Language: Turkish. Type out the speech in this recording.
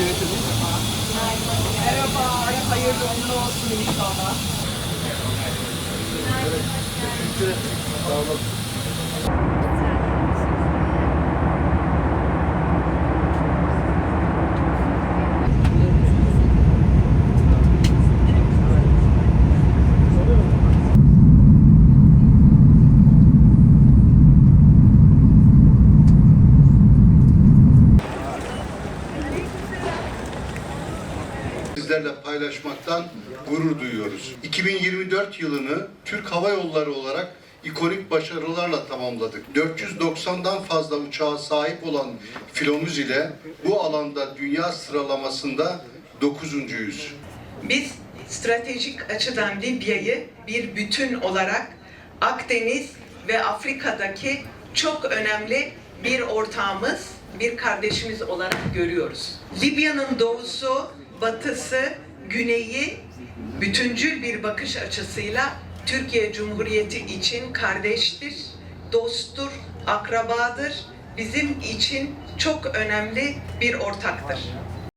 yönetimimiz. Merhaba, hayırlı uğurlu olsun inşallah. Günaydın. Sağ olun. Sizlerle paylaşmaktan gurur duyuyoruz. 2024 yılını Türk Hava Yolları olarak ikonik başarılarla tamamladık. 490'dan fazla uçağa sahip olan filomuz ile bu alanda dünya sıralamasında 9.yüz. Biz stratejik açıdan Libya'yı bir bütün olarak Akdeniz ve Afrika'daki çok önemli bir ortağımız, bir kardeşimiz olarak görüyoruz. Libya'nın doğusu, batısı, güneyi bütüncül bir bakış açısıyla Türkiye Cumhuriyeti için kardeştir, dosttur, akrabadır, bizim için çok önemli bir ortaktır.